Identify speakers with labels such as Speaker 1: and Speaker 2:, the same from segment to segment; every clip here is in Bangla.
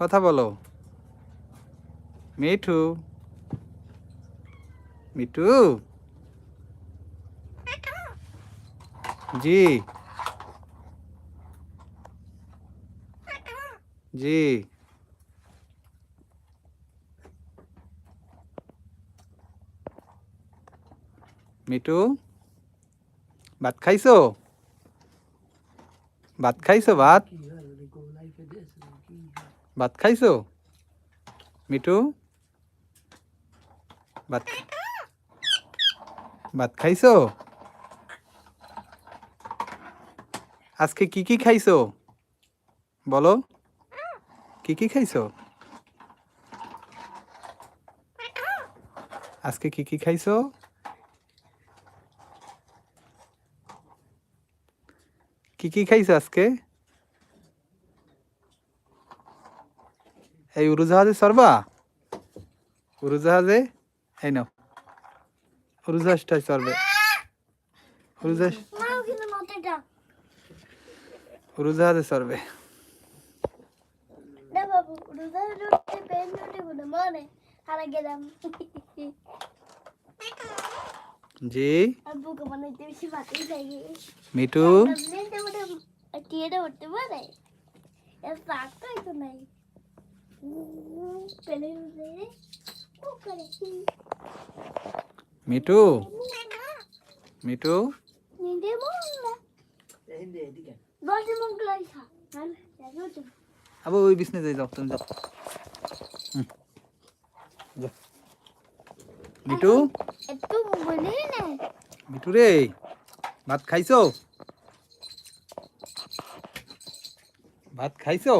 Speaker 1: কথা বলো। মিঠু। মিঠু? জি। জি। মিঠু ভাত খাইছো? ভাত খাইছো ভাত? ভাত খাইছো? মিঠু? ভাত ভাত খাইছো? আজকে কি কি খাইছো? বলো। কি কি খাইছো? আজকে কি কি খাইছো? কি কি খাইছো আজকে? এই উড়োজাহাজে সরবা উড়োজাহাজে এই নাও। উড়োজাহাজটা চড়বে উড়োজাহাজ উড়োজাহাজে
Speaker 2: গেলাম।
Speaker 1: জি?
Speaker 2: টিয়েটা উঠতে পারে নাই। পেলে রোজে ও
Speaker 1: মিঠু? মিঠু?
Speaker 2: নিতে মন না দশে মন
Speaker 1: আবু, ওই বিছনে যাই, যাও, তুমি যাও।
Speaker 2: না
Speaker 1: মিঠু? রে, ভাত খাইছো? ভাত খাইছো?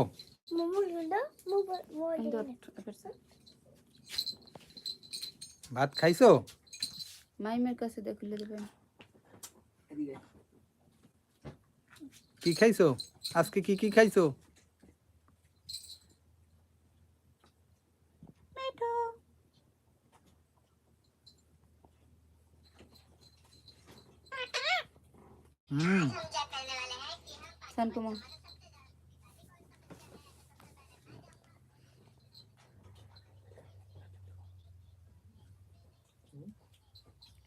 Speaker 1: ভাত খাইছো?
Speaker 3: মাইমের কাছে দেখলে দেবেন
Speaker 1: কি খাইছো? আজকে কি কি খাইছো? হুম।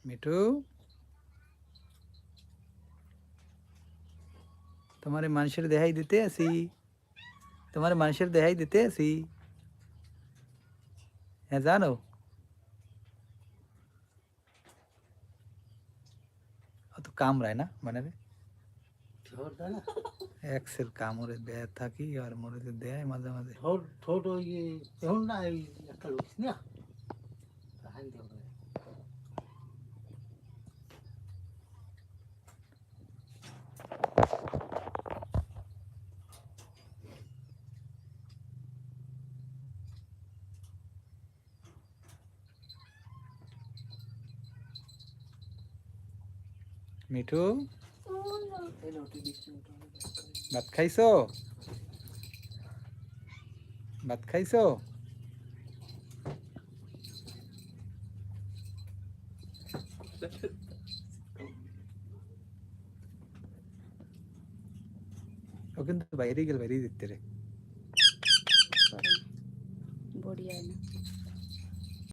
Speaker 3: শান্তমা
Speaker 1: মিঠু তোমারে মানুষের দেহাই দিতে আসি তোমার মানুষের দেহাই দিতে আসি হ্যাঁ জানো অত কামড়ায় না মানে রে এক্সের কামড়ে দেয় থাকি আর মরে যে দেয় মাঝে মাঝে
Speaker 4: ঠোঁট ঠোঁট ওই যে এখন না ওই একটা লোক না
Speaker 1: মিঠু? ভাত খাইছো? ভাত খাইছো? ও কিন্তু বাইরে গেল, বাইরে দিতে রে।
Speaker 3: বড়ি আয় না।